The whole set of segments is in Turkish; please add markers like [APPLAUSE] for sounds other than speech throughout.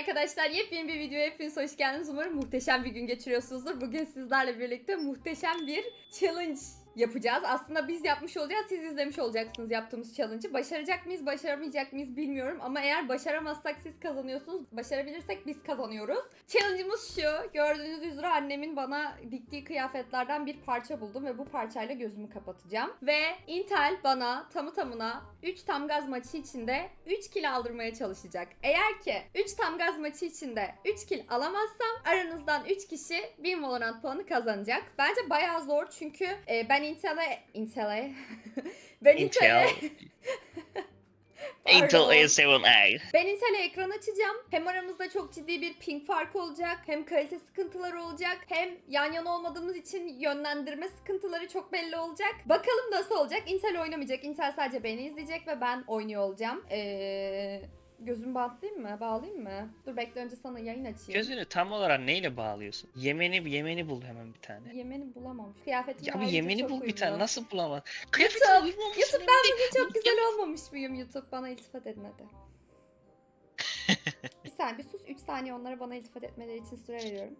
arkadaşlar. Yepyeni bir videoya hepiniz hoş geldiniz. Umarım muhteşem bir gün geçiriyorsunuzdur. Bugün sizlerle birlikte muhteşem bir challenge yapacağız. Aslında biz yapmış olacağız, siz izlemiş olacaksınız yaptığımız challenge'ı. Başaracak mıyız, başaramayacak mıyız bilmiyorum ama eğer başaramazsak siz kazanıyorsunuz, başarabilirsek biz kazanıyoruz. Challenge'ımız şu, gördüğünüz üzere annemin bana diktiği kıyafetlerden bir parça buldum ve bu parçayla gözümü kapatacağım. Ve Intel bana tamı tamına 3 tam gaz maçı içinde 3 kill aldırmaya çalışacak. Eğer ki 3 tam gaz maçı içinde 3 kill alamazsam aranızdan 3 kişi 1000 Valorant puanı kazanacak. Bence bayağı zor çünkü e, ben Intel'e Intel'e [LAUGHS] ben Intel'e Intel, Intel [LAUGHS] Pardon. A7A. Ben Intel'e ekran açacağım. Hem aramızda çok ciddi bir ping farkı olacak. Hem kalite sıkıntıları olacak. Hem yan yana olmadığımız için yönlendirme sıkıntıları çok belli olacak. Bakalım nasıl olacak. Intel oynamayacak. Intel sadece beni izleyecek ve ben oynuyor olacağım. Ee, gözümü bantlayayım mı? Bağlayayım mı? Dur bekle önce sana yayın açayım. Gözünü tam olarak neyle bağlıyorsun? Yemeni yemeni bul hemen bir tane. Yemeni bulamamış. Kıyafetim Ya bir ayrıca yemeni çok bul bir tane. Nasıl bulamaz? Kıyafetini YouTube. YouTube ben bugün çok güzel olmamış mıyım YouTube? Bana iltifat edin hadi. [LAUGHS] bir saniye bir sus. 3 saniye onlara bana iltifat etmeleri için süre veriyorum.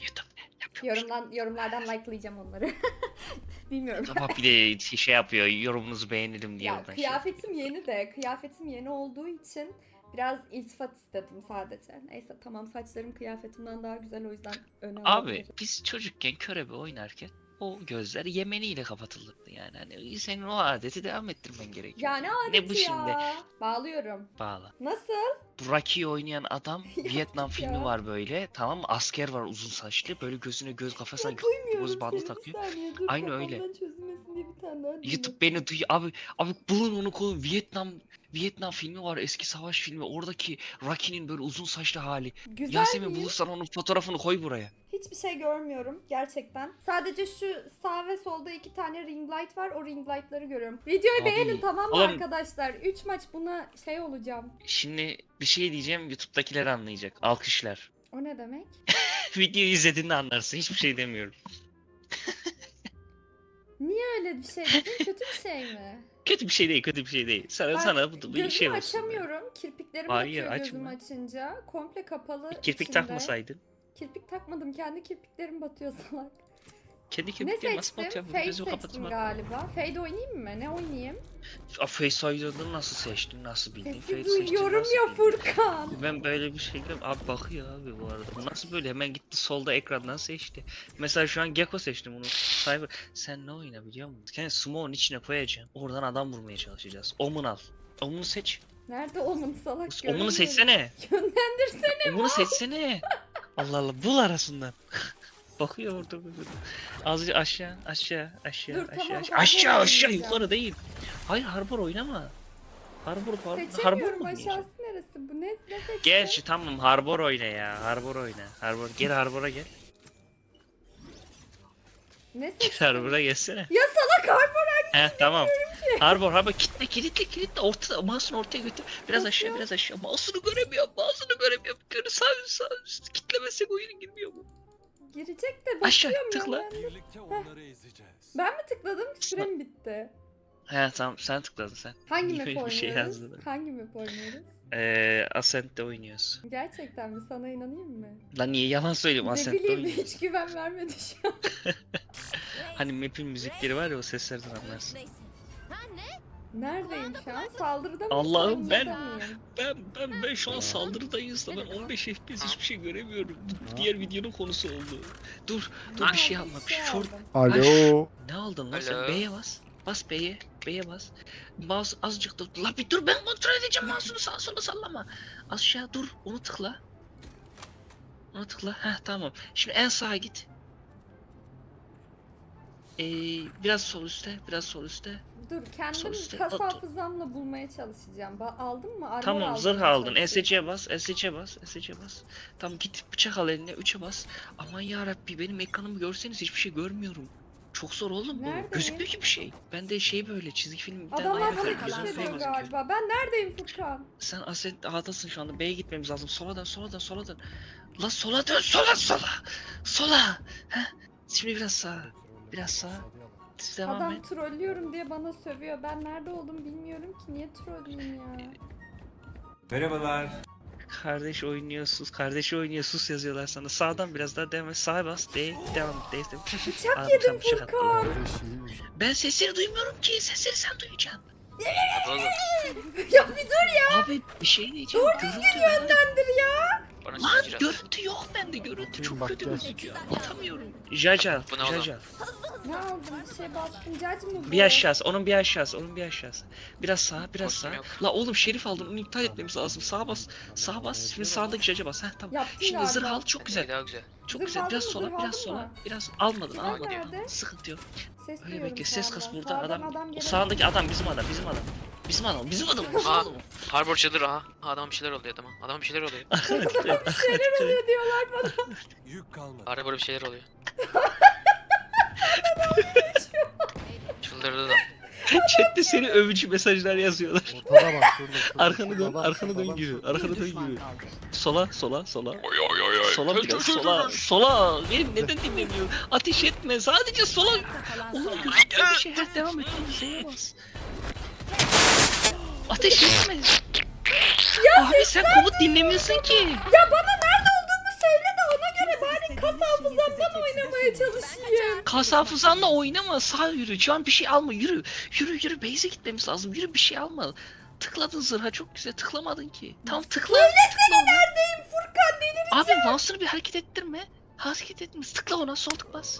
YouTube yapıyor. Yorumdan, yorumlardan likelayacağım onları. [LAUGHS] Bilmiyorum. Ama bir de şey yapıyor. Yorumunuzu beğenelim diye Ya oradan şey. kıyafetim yeni de kıyafetim yeni olduğu için biraz iltifat istedim sadece. Neyse tamam saçlarım kıyafetimden daha güzel o yüzden öne Abi alabilirim. biz çocukken körebe oynarken o gözler yemeniyle kapatılırdı yani. Hani senin o adeti devam ettirmen gerekiyor. Ya ne adeti Ne bu şimdi? ya. Bağlıyorum. Bağla. Nasıl? Bu Rocky'yi oynayan adam [LAUGHS] Vietnam filmi var böyle. Tamam mı? Asker var uzun saçlı. Böyle gözüne göz kafasına Ya duymuyorum göz bandı seni. takıyor. Bir saniye dur Aynı öyle. kafamdan çözülmesin diye bir tane daha dinle. YouTube beni duy abi abi bulun onu koyun Vietnam Vietnam filmi var eski savaş filmi oradaki Rocky'nin böyle uzun saçlı hali. Güzel Yasemin miyim? bulursan onun fotoğrafını koy buraya. Hiçbir şey görmüyorum gerçekten. Sadece şu sağ ve solda iki tane ring light var. O ring light'ları görüyorum. Videoyu Abi, beğenin tamam mı oğlum- arkadaşlar? 3 maç buna şey olacağım. Şimdi bir şey diyeceğim YouTube'dakiler anlayacak. Alkışlar. O ne demek? [LAUGHS] Videoyu izlediğinde anlarsın. Hiçbir şey demiyorum. [LAUGHS] Niye öyle bir şey dedin? Kötü bir şey mi? Kötü bir şey değil, kötü bir şey değil. Sana Ben sana bu, bu şey olsun. açamıyorum. Kirpiklerim Hayır, batıyor gözümü açınca. Komple kapalı Bir kirpik içinde. takmasaydın. Kirpik takmadım. Kendi kirpiklerim batıyor [LAUGHS] salak. Kendi Ne kirpikleri nasıl seçtim? Fade seçtim galiba. Fade oynayayım mı? Ne oynayayım? A, Face ID'ını nasıl seçtin? Nasıl bildin? Sesi Fade seçtin, duyuyorum nasıl ya bildin? Furkan. Ben böyle bir şey görüyorum. Abi bakıyor abi bu arada. Bu nasıl böyle? Hemen gitti solda ekrandan seçti. Mesela şu an Gecko seçtim bunu. Cyber. Sen ne oyna biliyor musun? Kendi smoke'un içine koyacağım. Oradan adam vurmaya çalışacağız. Omun al. Omunu seç. Nerede Omun salak Omunu göremiyorum. seçsene. Yönlendirsene. Omunu seçsene. Allah Allah bul arasından. [LAUGHS] Bakıyor orada böyle. Azıcık aşağı aşağı aşağı Dur, aşağı tamam, aşağı aşağı aşağı yukarı değil. Hayır Harbor oynama. Harbor Harbor Harbor mu aşağısı neresi bu? Ne, ne? Gerçi tamam Harbor oyna ya. Harbor oyna. Harbor gel Harbor'a gel. Ne Gel seçtim? Harbor'a gelsene. Ya salak Harbor He tamam. Harbor Harbor kitle kilitle kilitle orta mouse'unu ortaya götür. Biraz Nasıl aşağı biraz aşağı. Mouse'unu göremiyorum. Mouse'unu göremiyorum. Görü sağ üst sağ üst. Kitlemesek oyun girmiyor mu? Girecek de Aşağı ya tıkla. ben. Birlikte onları ezeceğiz. Ben mi tıkladım? Sürem bitti. He tamam sen tıkladın sen. Hangi [LAUGHS] map bir şey oynuyoruz? yazdın? Hangi map oynuyoruz? Eee Ascent'te oynuyoruz. Gerçekten mi? Sana inanayım mı? Lan niye yalan söylüyorum ne Ascent'te bileyim oynuyoruz. hiç güven vermedi şu an. [LAUGHS] Hani map'in müzikleri var ya o seslerden anlarsın. Neredeyim şu an? Saldırıda mı? Allah'ım ben- mıyım? Ben ben ben şu an saldırıdayız da ben 15 FPS hiçbir şey göremiyorum. Bu diğer videonun konusu oldu. Dur dur bir şey Aa, alma. bir şey aldım. Alo. ne aldın lan sen? Alo. B'ye bas. Bas B'ye. B'ye bas. Mouse azıcık da. La bir dur ben kontrol edeceğim mouse'unu sağa sola sallama. Aşağı dur onu tıkla. Onu tıkla. Heh tamam. Şimdi en sağa git. Ee, biraz sol üstte, biraz sol üstte. Dur kendim Sonuçta- kas hafızamla bulmaya çalışacağım. Ba aldın mı? Armor Tamam aldım zırh aldın. SC'ye bas, SC'ye bas, SC'ye bas. Tamam git bıçak al eline 3'e bas. Aman ya Rabbi benim ekranımı görseniz hiçbir şey görmüyorum. Çok zor oğlum bu. Gözükmüyor ki bir şey. Ben de şey böyle çizgi film bir tane Adamlar bana küfrediyor galiba. Ben neredeyim Furkan? Sen Ascent A'dasın şu anda. B'ye gitmemiz lazım. Sola dön, sola dön, sola dön. La sola dön, sola, sola. Sola. Heh. Şimdi biraz sağa. Biraz sağa. Devam Adam et. trollüyorum diye bana sövüyor. Ben nerede olduğumu bilmiyorum ki. Niye trolleyim ya? Merhabalar. Kardeş oynuyor sus. Kardeş oynuyor sus yazıyorlar sana. Sağdan biraz daha devam et. Sağa bas. De devam et. De, de. Bıçak yedim sen bıçak attın. Furkan. Ben sesleri duymuyorum ki. Sesleri sen duyacaksın. [LAUGHS] Ya bir dur ya. Abi bir şey diyeceğim. Doğru düzgün ben- yönlendir ya. Bana Lan biraz. görüntü yok bende. Görüntü çok Bak kötü gel. gözüküyor. Atamıyorum. Jaja. Bu ne oğlum? Jaja. Ne şey. Cac mı bu? Bir aşağısı, onun bir aşağısı, onun bir aşağısı. Biraz sağa, biraz Korkum yok. La oğlum şerif aldın, onu iptal etmemiz lazım. Sağa bas, sağa bas. Şimdi sağdaki jaja bas. Heh tamam. Yaptın Şimdi galiba. zırh al, çok güzel. Daha güzel. Çok Zırh güzel. aldın Biraz mı? sola, Zırh biraz aldın sola. mı? Biraz almadın, Zırh almadın. nerede? Sıkıntı yok. Ses Öyle duyuyorum bekle, şu ses anda. kas burada. Sağdan Adam, o geliyor. sağdaki adam bizim adam, bizim adam. Bizim adam, bizim adam. Bizim Aa. adam. Harbor çadır aha. Adam bir şeyler oluyor adama. Adam bir şeyler oluyor. Arkana dikkat et, arkana dikkat et. Ne diyorlar bana? Yük kalmadı. Harbor bir şeyler oluyor. [LAUGHS] Çıldırdı da. Chatte seni övücü mesajlar yazıyorlar. Ortada bak şurada. şurada, Arkanı dön, şurada bak, arkanı şurada dön bak, şurada. arkanı dön gibi. Sola, sola, sola. Oy oy oy oy. Sola biraz, sola, sola. Benim neden dinlemiyor? Ateş etme, sadece sola. Oğlum gözüküyor bir şey. Ha, devam et. oğlum, bas. Ateş etme. Abi sen komut dinlemiyorsun ki. Ya bana nerede olduğumu söyle de ona göre bari kas hafızamdan oynamaya çalışayım. Kas hafızanla oynama. Sağ yürü. Şu an bir şey alma. Yürü. Yürü yürü. Base'e gitmemiz lazım. Yürü bir şey alma. Tıkladın zırha çok güzel. Tıklamadın ki. Tam tıkla. Söylesene neredeyim Furkan dedim. Abi mouse'unu bir hareket ettirme. Hareket etme. Tıkla ona. Sol tık bas.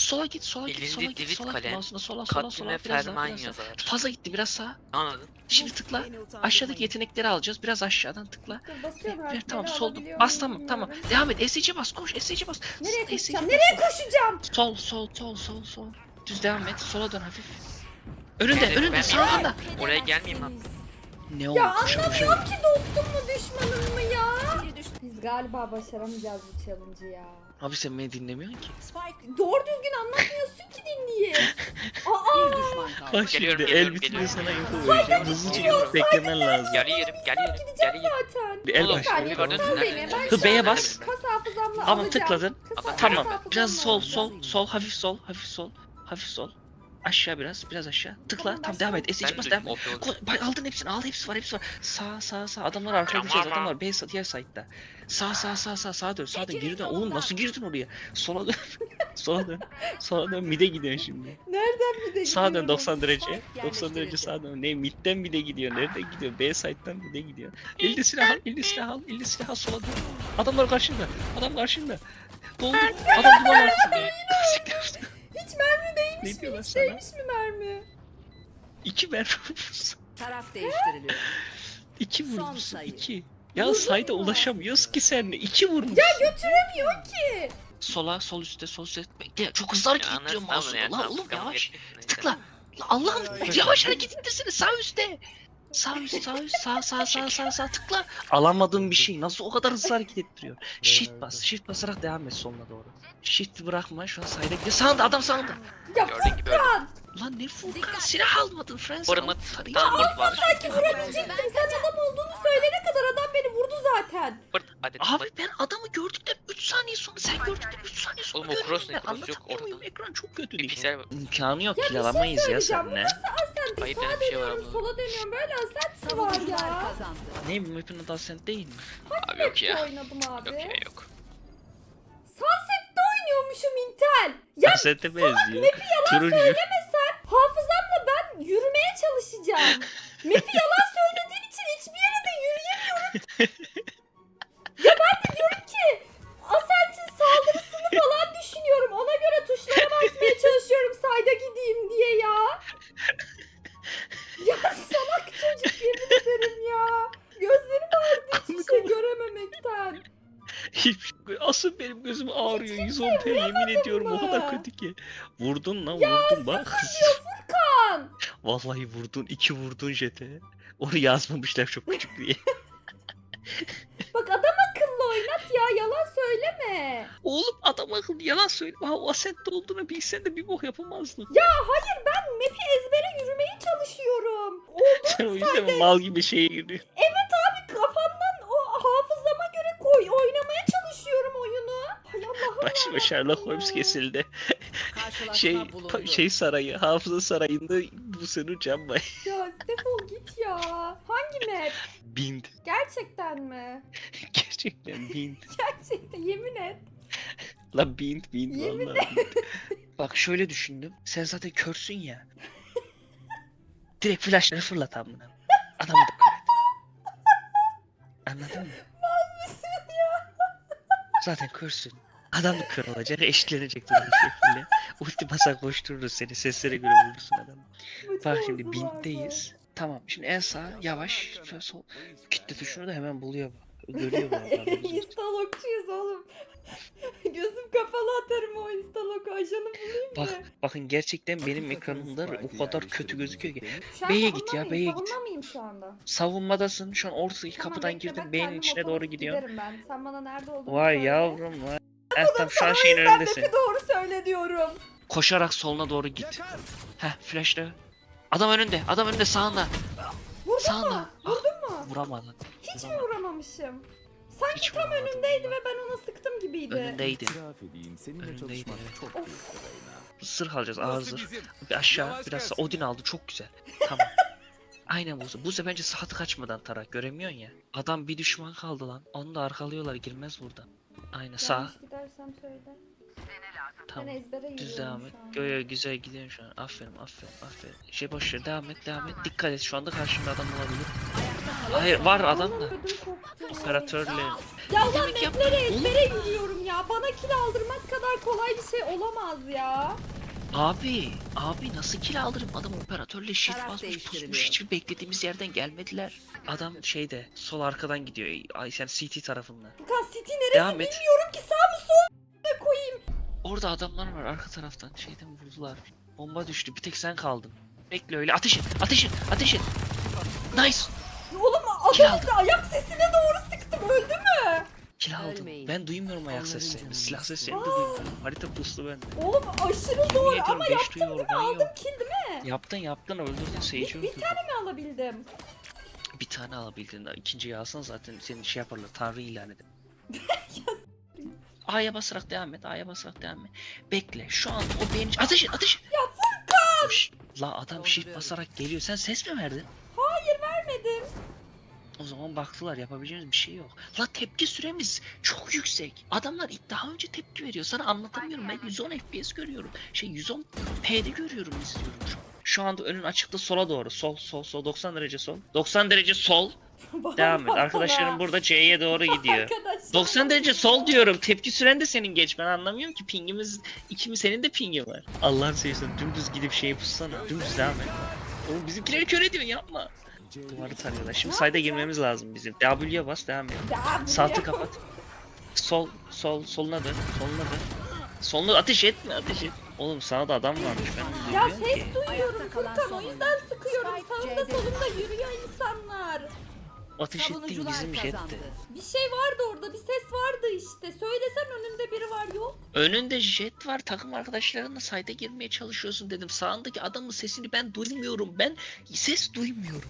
Sola git, sola git, Elinde sola git, sola git. kalem, Mouse'una sola, sola, sola. Katline Biraz daha, ferman biraz daha. yazar. Fazla gitti, biraz sağa. Anladın? Şimdi tıkla. Aşağıdaki yetenekleri alacağız. Biraz aşağıdan tıkla. Dur, Basıyorum tamam sol alabiliyor bas muyum tamam tamam. bilmiyorum. Devam et. SC bas koş. SC bas. Nereye SC koşacağım? bas. Nereye koşacağım? Sol sol sol sol sol. Düz devam et. Sola dön hafif. Önünde Evet, önünde ben- sağında. Oraya gelmeyeyim lan. Ne Ya oldu? Koşa koşa. anlamıyorum ki dostum mu düşmanım mı ya? Biz galiba başaramayacağız bu challenge'ı ya. Abi sen beni dinlemiyorsun ki. Doğru düzgün anlatmıyorsun ki dinleyeyim. [LAUGHS] Aa, Bak Geliyorum, şimdi geliyorum, el bitince geliyorum. sana info vereceğim. Hızlıca gidip beklemen lazım. Gel yerim, gel yerim, gel yerim. zaten. Bir el Oğlum, başlıyor. gördün mü? beni. Nerede? Ben Hı, şu B'ye an bas. Kas hafızamla Tamam alacağım. tıkladın. Kas Tamam. Tamam. hafızamla Biraz sol alacağım. sol sol hafif sol hafif sol hafif sol. Aşağı biraz biraz aşağı. Tıkla Tamam, tamam devam et. SC bas devam et. Bak aldın hepsini al hepsi var hepsi var. Sağ sağ sağ adamlar arkada Tamam. adamlar B diğer side'da. Sağ sağ sağ sağ sağa dön sağa dön geri dön. Oğlum nasıl girdin oraya? Sola dön. [LAUGHS] Sola dön. Sola dön mide gidiyorsun şimdi. Nereden bir de Sağa dön gidiyorum? 90 derece. 90 derece sağa dön. Ne midden mide gidiyor. Nereden gidiyor? B side'dan mide gidiyor. Elde silah al, elde silah al, elde silah al sola dön. Adamlar karşında. Adam karşında. Doldur. Adam duvar mermi değmiş Ne mi? Hiç sana? değmiş mi mermi? İki mermi vurmuşsun. Taraf değiştiriliyor. [LAUGHS] İki vurmuşsun. iki. Ya Vurdun sayda mu? ulaşamıyoruz ki seninle. İki vurmuşsun. Götüremiyor ki. Sola, sol üstte, sol üstte. Bekle. Çok hızlı hareket Ya ettiriyorum anasını mouse'u. ya, Lan tamam, oğlum tamam, yavaş. yeter. Tıkla. Lan Allah'ım yavaş hareket ettirsene sağ üstte. Sağ üst, sağ üst, sağ sağ sağ sağ sağ tıkla. Alamadığım bir şey nasıl o kadar hızlı hareket ettiriyor. Shift bas, shift basarak devam et sonuna doğru. Shift bırakma şu an sayda gidiyor. Sağında adam sağında. Ya Gördüğün gibi. Furkan. Ulan ne Furkan silah almadın Fransa. Fırmıt, Tabii tamam, var. Sanki vurabilecektim. Sen adam olduğunu söylene kadar adam beni vurdu zaten. Fırt, hadi. Abi ben adamı gördükten 3 saniye sonra sen gördükten 3 saniye sonra Oğlum o cross ne? Cross yok Anlatamıyor muyum? ortada. Ekran çok kötü Bir değil. piksel var. İmkanı yok Ya bir şey ya söyleyeceğim. seninle. Ascent Ayıp sağa denen bir şey var dönüyorum sola dönüyorum böyle ascent mi var ya? kazandı. Ne bu map'in adı Ascent değil mi? Abi yok ya. oynadım abi. Yok ya yok. Sunset'te oynuyormuşum Intel. Ya Ascent'e benziyor. map'i yalan Turuncu. söylemesen hafızamla ben yürümeye çalışacağım. [LAUGHS] map'i yalan söylediğin için hiçbir yere de yürüyemiyorum. ya ben de diyorum ki Ascent'in saldırısını falan düşünüyorum. Ona göre tuşlara basmaya çalışıyorum sayda gideyim diye ya. Ya salak çocuk yemin ederim ya. Gözlerim ağrıdı hiçbir şey görememekten. Hiç, asıl benim gözüm ağrıyor. 110 p yemin ediyorum o kadar mı? kötü ki. Vurdun lan vurdun bak. Furkan. [LAUGHS] Vallahi vurdun. iki vurdun jete. Onu yazmamışlar çok küçük diye. [LAUGHS] Bak adam akıllı oynat ya yalan söyleme. Oğlum adam akıllı yalan söyleme. Ha o Ascent'te olduğunu bilsen de bir bok yapamazdın. Ya hayır ben map'i ezbere yürümeye çalışıyorum. O [LAUGHS] Sen o yüzden mal gibi şeye giriyorsun. abi kafamdan o hafızama göre koy oynamaya çalışıyorum oyunu. Hay Yarabbim Sherlock ya. Holmes kesildi. Şey, pa- şey sarayı, hafıza sarayında bu sene Can Bay. Ya defol git ya. Hangi map? Bind. Gerçekten mi? [LAUGHS] Gerçekten bin. Gerçekten yemin et. La bin bin Yemin vallahi bin. [LAUGHS] Bak şöyle düşündüm. Sen zaten körsün ya. Direkt flashları fırlat amına. Adamı da. Anladın mı? Zaten körsün. Adam da kör olacak, eşitlenecek bir şekilde. [LAUGHS] Ulti basak boş dururuz seni, seslere göre vurursun adamı. Bu Bak şimdi bintteyiz. Tamam şimdi en sağ yavaş sol kitle tuşunu da hemen buluyor bu. Görüyor bu olsun. [LAUGHS] İstalokçuyuz oğlum. [LAUGHS] Gözüm kapalı atarım o istalok ajanı bulayım Bak da. bakın gerçekten benim ekranımda o kadar kötü gözüküyor ki. Şu an B'ye savunma git ya, mıyım? B'ye git. Savunma mıyım şu anda? Savunmadasın şu an ortadaki Tamam, kapıdan bekle, girdin ben kendim içine doğru gidiyorsun. Giderim ben. Sen bana nerede olduğunu Vay söyle. yavrum vay. Evet tam şu an şeyin Sen önündesin. doğru söyle diyorum. Koşarak soluna doğru git. Heh flashla. Adam önünde adam önünde sağında. Vurdun Sağında. mu? Ah, Vurdun mu? vuramadın. Hiç mi vuramamışım? Sanki Hiç tam vuramadın. önündeydi ve ben ona sıktım gibiydi. Önündeydin. İtiraf edeyim seninle Önündeydi, çalışmak evet. çok Of. büyük Reyna. Alacağız ağzır. bizim. Bir aşağı Yavaş biraz gelsin. Odin aldı çok güzel. [LAUGHS] Tamam. Aynen Buse. Buse bence saat kaçmadan tarak göremiyorsun ya. Adam bir düşman kaldı lan. Onu da arkalıyorlar girmez buradan. Aynen sağ. Yanlış gidersem söyle. Tamam. Ben ezbere Düz devam et. Yo yo güzel gidiyorsun şu an. Aferin aferin aferin. Şey boş ver devam et devam et. Dikkat et şu anda karşında adam olabilir. Hayır var adam da. Operatörle. Ya yap- mapleri Oğlum. ezbere yürüyorum ya. Bana kill aldırmak kadar kolay bir şey olamaz ya. Abi, abi nasıl kill alırım? Adam operatörle shift Taraf basmış pusmuş. değiştiriliyor. Hiçbir beklediğimiz yerden gelmediler. Adam şeyde sol arkadan gidiyor. Ay sen CT tarafından. Furkan City neresi Devam et. bilmiyorum ki sağ mı sol mu koyayım. Orada adamlar var arka taraftan. Şeyden vurdular. Bomba düştü. Bir tek sen kaldın. Bekle öyle. Ateş et. Ateş et. Ateş et. Nice. Oğlum Kill adam bize ayak sesine doğru sıktım öldü mü? Kill aldım. Ölmeyin. Ben duymuyorum ayak seslerini. Silah seslerini de duymuyorum. Harita puslu bende. Oğlum aşırı zor Yemin ama duyuyor, değil mi? yok. kill değil mi? Yaptın yaptın öldürdün Sage'i Bir öldürdün. tane mi alabildim? Bir tane alabildin. İkinciyi alsan zaten seni şey yaparlar. Tanrı ilan eder. [LAUGHS] A'ya basarak devam et. A'ya basarak devam et. Bekle. Şu an o beyin... Ateş et. Ateş et. Ya Furkan! La adam shift basarak geliyor. Sen ses mi verdin? O zaman baktılar yapabileceğimiz bir şey yok. La tepki süremiz çok yüksek. Adamlar daha önce tepki veriyor. Sana anlatamıyorum. Ben 110 FPS görüyorum. Şey 110 P'de görüyorum izliyorum şu an. Şu anda önün açıkta sola doğru. Sol sol sol 90 derece sol. 90 derece sol. [LAUGHS] Devam et. Arkadaşlarım burada C'ye doğru gidiyor. Arkadaşlar. 90 derece sol diyorum. Tepki süren de senin geç. Ben anlamıyorum ki pingimiz ikimiz senin de pingin var. Allah'ın seversen dümdüz gidip şeyi pussana. Dümdüz devam et. Oğlum bizimkileri kör ediyorsun yapma. Duvarı tarıyorlar. Şimdi sayda girmemiz lazım bizim. W'ye bas devam et. Saati kapat. Sol, sol, soluna dön, soluna dön. Soluna ateş etme, ateş et. Oğlum sana da adam varmış ben Ya ses ki. duyuyorum Furkan o yüzden sıkıyorum. Solunda düştü. yürüyor insanlar. Ateş ettiğin bizim jetti. Bir şey vardı orada bir ses vardı işte. Söylesen önünde biri var yok. Önünde jet var, takım arkadaşlarınla sayda girmeye çalışıyorsun dedim. Sağındaki adamın sesini ben duymuyorum. Ben ses duymuyorum.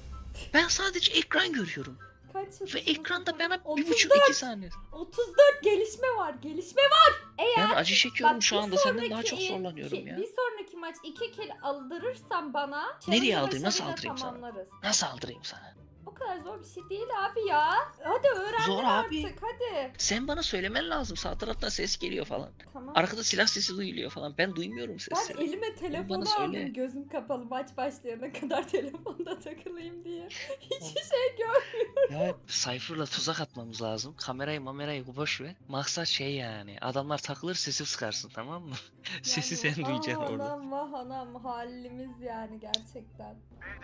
Ben sadece ekran görüyorum. Kaç Ve yıldız ekranda bana bir 34. buçuk iki saniye. 34 gelişme var gelişme var. Eğer Ben acı çekiyorum Bak, şu bir anda. Senden daha sonraki çok el- zorlanıyorum ya. Bir sonraki maç 2 kill aldırırsan bana Nereye challenge'ı aldırayım, nasıl başarıyla aldırayım sana? tamamlarız. Nasıl aldırayım sana? O kadar zor bir şey değil abi ya. Hadi öğrendin Zor artık abi. Sen bana söylemen lazım. Sağ taraftan ses geliyor falan. Tamam. Arkada silah sesi duyuluyor falan. Ben duymuyorum Ben sesleri. elime telefonu bana söyle. aldım gözüm kapalı maç başlayana kadar [LAUGHS] telefonda takılayım diye. [LAUGHS] Hiçbir şey gör. Ya Cypher'la tuzak atmamız lazım. Kamerayı mamerayı boş ver. Maksat şey yani. Adamlar takılır sesi sıkarsın tamam mı? [LAUGHS] Sesi sen Yani duyacaksın ah orada. Anam vah anam halimiz yani gerçekten.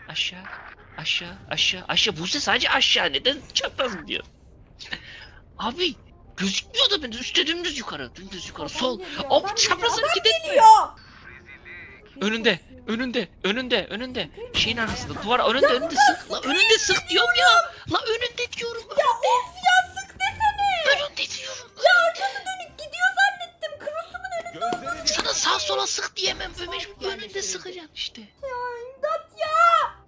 Aşağı, aşağı, aşağı, aşağı. Bu ses sadece aşağı. Neden çapraz gidiyor? Abi gözükmüyor da ben üstte dümdüz yukarı. Dümdüz yukarı. Adam Sol. geliyor, adam Hop geliyor, çapraz adam hareket etme. geliyor. Önünde, önünde, önünde, önünde. Şeyin arkasında, duvar önünde, önünde sık. La önünde sık diyorum ya. La önünde diyorum. Ya of ya sık desene. Önünde diyorum. Ya arkası dönük gidiyor zannettim. Cross'umun önünde. Gözlerini Sana sağ sola sık diyemem. Ömer önünde sıkacaksın işte. Ya.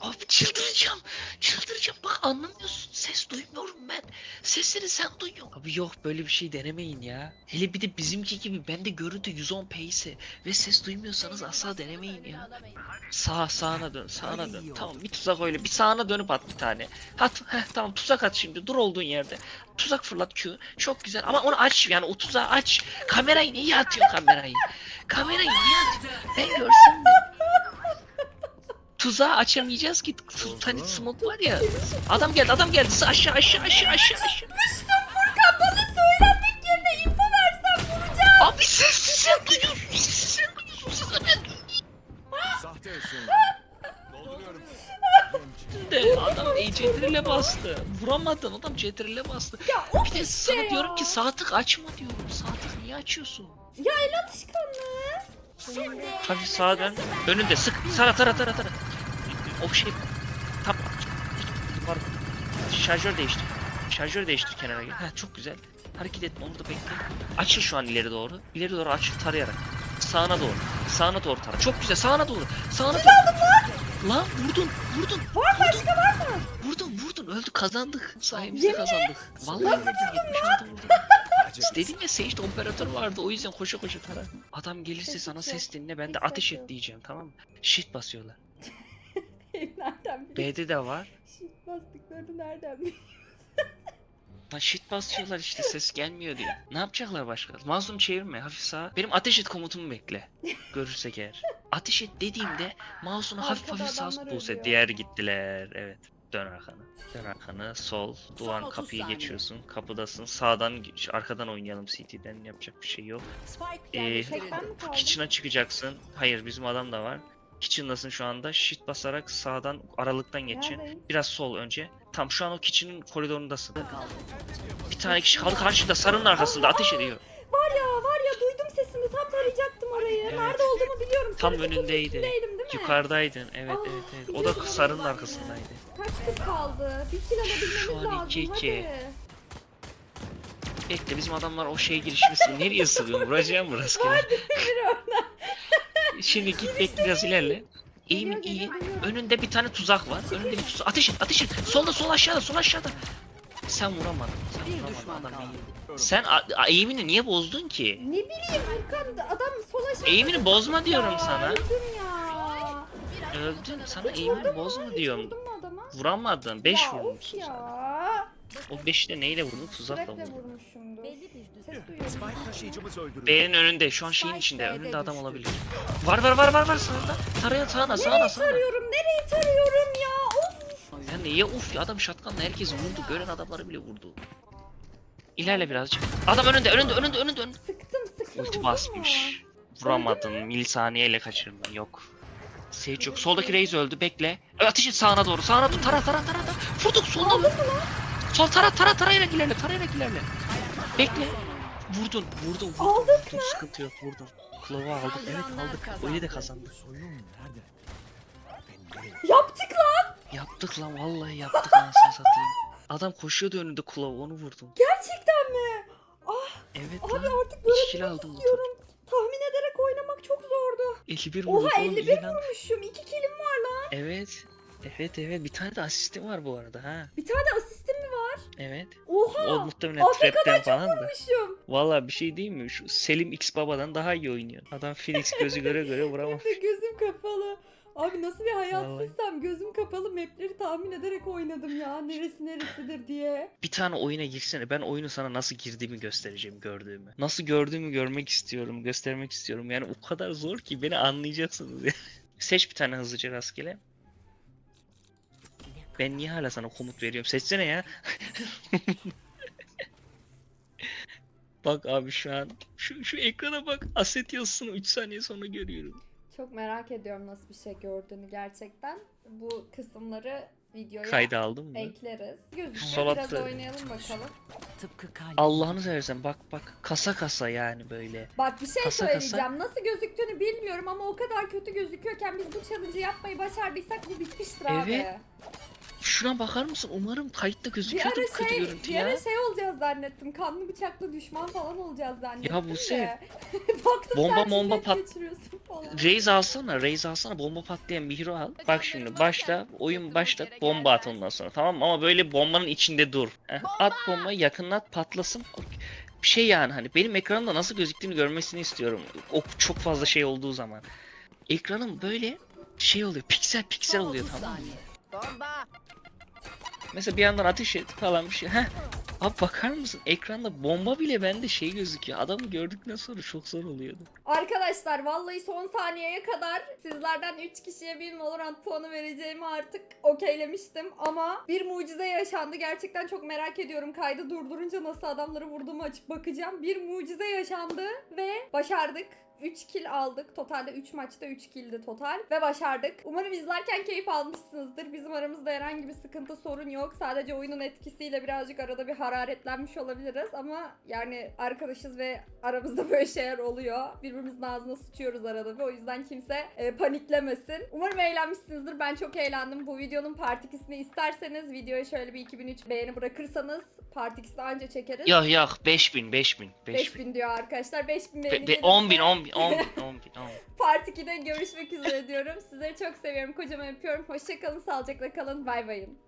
Abi çıldıracağım. Çıldıracağım. Bak anlamıyorsun. Ses duymuyorum ben. Sesleri sen duyuyorsun. Abi yok böyle bir şey denemeyin ya. Hele bir de bizimki gibi bende görüntü 110p ise ve ses duymuyorsanız asla denemeyin ya. Sağ sağına dön sağına dön. Tamam bir tuzak öyle bir sağına dönüp at bir tane. At heh, tamam tuzak at şimdi dur olduğun yerde. Tuzak fırlat Q. Çok güzel ama onu aç yani o tuzağı aç. Kamerayı niye atıyorsun kamerayı? Kamerayı niye atıyorsun? Ben görsem de. Tuzağı açamayacağız ki. Hani smoke var ya. Adam geldi adam geldi. Aşağı aşağı aşağı aşağı aşağı. Furkan bana söylenmek yerine info versen vuracağım. Abi sen sen duyuyorsun. Sen duyuyorsun. Sen ben Sahte ışınlar. Dolduruyorum. de adam e, bastı. Vuramadın adam CTRL'e bastı. Ya of Bir de sana ya. diyorum ki sağ tık açma diyorum. Sağ tık niye açıyorsun? Ya el alışkanlığı. Hafif sağa dön. Önünde sık. Tara tara tara tara. O şey. Tam. Var. Şarjör değiştir. Şarjör değiştir kenara gel. Heh, çok güzel. Hareket etme orada bekle. Açıl şu an ileri doğru. İleri doğru açıl tarayarak. Sağına doğru. Sağına doğru tara. Çok güzel. Sağına doğru. Sağına doğru. Lan vurdun. Vurdun. Var başka var mı? Vurdun vurdun. Öldü kazandık. Sayemizde kazandık. Vallahi vurdun. 76 vurdun. [LAUGHS] Dedim ya Sage'de operatör vardı o yüzden koşa koşa tara. Adam gelirse sana yok. ses dinle ben de ateş et diyeceğim tamam mı? Shit basıyorlar. Nereden biliyorsun? B'de de var. Shift bastıklarını nereden [LAUGHS] biliyorsun? Lan shit basıyorlar işte ses gelmiyor diye. Ne yapacaklar başka? Mazlum çevirme hafif sağa. Benim ateş et komutumu bekle. Görürsek eğer. Ateş et dediğimde mouse'unu hafif Arkada hafif sağa adamlar ölüyor. Diğer gittiler. Evet. Dön arkanı. Dön arkanı. Sol. Duvar 30 kapıyı saniye. geçiyorsun. Kapıdasın. Sağdan arkadan oynayalım CT'den. Yapacak bir şey yok. Spike Ee, yerleştirildi. Tek ben mi kaldım? Kitchen'a çıkacaksın. Hayır bizim adam da var. Kitchen'dasın şu anda. Shift basarak sağdan aralıktan geçeceksin. Biraz sol önce. Tam şu an o kitchen'ın koridorundasın. Bir tane kişi kaldı karşında sarının arkasında ateş ediyor. Var ya var ya duydum sesini tam tarayacaktım orayı. Evet. Nerede olduğumu biliyorum. Tam Sarı önündeydi. değil mi? Yukarıdaydın. Evet Aa, evet evet. O da sarının arkasındaydı. Kaç kız kaldı? Bir kill alabilmemiz Şu an lazım iki iki. hadi. Bekle bizim adamlar o şeye girişmesin. [LAUGHS] Nereye sığıyor? Vuracağım mı rastgele? Şimdi git bekle biraz ilerle. Geliyor, İyi. Önünde bir tane tuzak var. Önünde bir tuzak. Ateş et, ateş et. Solda, sol aşağıda, sol aşağıda. Sen vuramadın. Sen Bir vuramadın düşman adam kaldı. iyi. Sen a- a- eğimini niye bozdun ki? Ne bileyim Furkan adam sola şey Eğimini bozma diyorum sana. Öldüm ya. Öldün. Sana Hiç eğimini vurdun mu? bozma Hiç diyorum. vurdun mu adama? Vuramadın. 5 ya, vurmuşsun sen. ya. O 5'te neyle vurdun? Tuzakla Sürekli vurdun. vurmuşumdur. Belli bir düzen. Ses duyuyorum. Spike taşıyıcımız öldürüldü. B'nin önünde. Şu an şeyin Spike içinde. B'de Önünde adam düştü. olabilir. Var var var var var sağda. Taraya sağına sağına Nereyi sağına. tarıyorum? Nereyi tarıyorum ya? Of. Ya niye uf ya adam şatkanla herkesi vurdu. Gören adamları bile vurdu. İlerle birazcık. Adam önünde önünde önünde önünde önünde. Sıktım sıktım. Ulti basmış. Vuramadın. Milisaniyeyle kaçırdın. Yok. Sage yok. Soldaki Reis öldü. Bekle. Ateş et sağına doğru. Sağına doğru. Tara tara tara tara. Vurduk solda. Aldın mı lan? Sol tara tara tarayarak ilerle. Tarayarak ilerle. Bekle. Vurdun. Vurdun. Vurdun. Aldık vurdun. Sıkıntı yok. Vurdun. Klova aldık. Evet aldık. Öyle de kazandık. Soyun nerede? Ben nereye? Yaptık lan. Yaptık lan vallahi yaptık anasını satayım. Adam koşuyordu önünde Klova onu vurdum. Gerçekten mi? Evet Abi lan. artık İki kill görebilmek aldım istiyorum. Tahmin ederek oynamak çok zordu. 51 vurduk Oha oğlum 51 iyi lan. vurmuşum. 2 killim var lan. Evet. Evet evet bir tane de asistim var bu arada ha. Bir tane var? Evet. Oha. O muhtemelen Afrika'dan trapten çok falan da. vurmuşum. Valla bir şey değil mi? Şu Selim X Baba'dan daha iyi oynuyor. Adam Phoenix [LAUGHS] gözü göre göre vuramam. Gözüm kapalı. Abi nasıl bir hayatsızsam gözüm kapalı mapleri tahmin ederek oynadım ya. Neresi neresidir diye. Bir tane oyuna girsene. Ben oyunu sana nasıl girdiğimi göstereceğim gördüğümü. Nasıl gördüğümü görmek istiyorum, göstermek istiyorum. Yani o kadar zor ki beni anlayacaksınız ya. [LAUGHS] Seç bir tane hızlıca rastgele. Ben niye hala sana komut veriyorum? Seçsene ya. [LAUGHS] bak abi şu an şu şu ekrana bak. Aset yazısını 3 saniye sonra görüyorum. Çok merak ediyorum nasıl bir şey gördüğünü gerçekten. Bu kısımları videoya Kayda aldın mı? ekleriz. Gözüküyor biraz oynayalım bakalım. Tıpkı. Allah'ını seversen bak bak kasa kasa yani böyle. Bak bir şey Kasa söyleyeceğim. Nasıl gözüktüğünü bilmiyorum ama o kadar kötü gözüküyorken biz bu challenge'ı yapmayı başardıysak bu bitmiştir abi. Evet. Şuna bakar mısın? Umarım kayıtta Bir gözüküyordur ara kötü şey, görüntü bir ya. ara şey olacağız zannettim. Kanlı bıçaklı düşman falan olacağız zannettim. Ya Buse, de. [LAUGHS] Baktım bomba sen bomba cinnet pat- geçiriyorsun falan. Raze alsana, Raze alsana bomba patlayan bir hero al. Bak şimdi başla, oyun başlat, bomba at ondan sonra tamam mı? Ama böyle bombanın içinde dur. Heh, At bombayı yakınlat patlasın. Bir şey yani hani benim ekranımda nasıl gözüktüğünü görmesini istiyorum. O çok fazla şey olduğu zaman. Ekranım böyle şey oluyor, piksel piksel oluyor tamam mı? Bomba. Mesela bir yandan ateş et falan bir şey. Heh. Abi bakar mısın? Ekranda bomba bile bende şey gözüküyor. Adamı gördükten sonra çok zor oluyordu. Arkadaşlar vallahi son saniyeye kadar sizlerden 3 kişiye bir Valorant puanı vereceğimi artık okeylemiştim ama bir mucize yaşandı. Gerçekten çok merak ediyorum kaydı durdurunca nasıl adamları vurduğumu açıp bakacağım. Bir mucize yaşandı ve başardık. 3 kill aldık. Totalde 3 maçta 3 killdi total ve başardık. Umarım izlerken keyif almışsınızdır. Bizim aramızda herhangi bir sıkıntı sorun yok. Sadece oyunun etkisiyle birazcık arada bir hararetlenmiş olabiliriz ama yani arkadaşız ve aramızda böyle şeyler oluyor. Birbirimizin ağzına sıçıyoruz arada ve o yüzden kimse e, paniklemesin. Umarım eğlenmişsinizdir. Ben çok eğlendim. Bu videonun part 2'sini isterseniz videoya şöyle bir 2003 beğeni bırakırsanız part 2'sini anca çekeriz. Yok yok 5000 5000 5000. 5000 diyor arkadaşlar. 5000 beğeni Be, be, gelirse 10.000 10.000 10.000 10.000 10.000 Part 2'de görüşmek üzere diyorum. Sizleri çok seviyorum. Kocaman öpüyorum. Hoşçakalın. Sağlıcakla kalın. Bay bayın.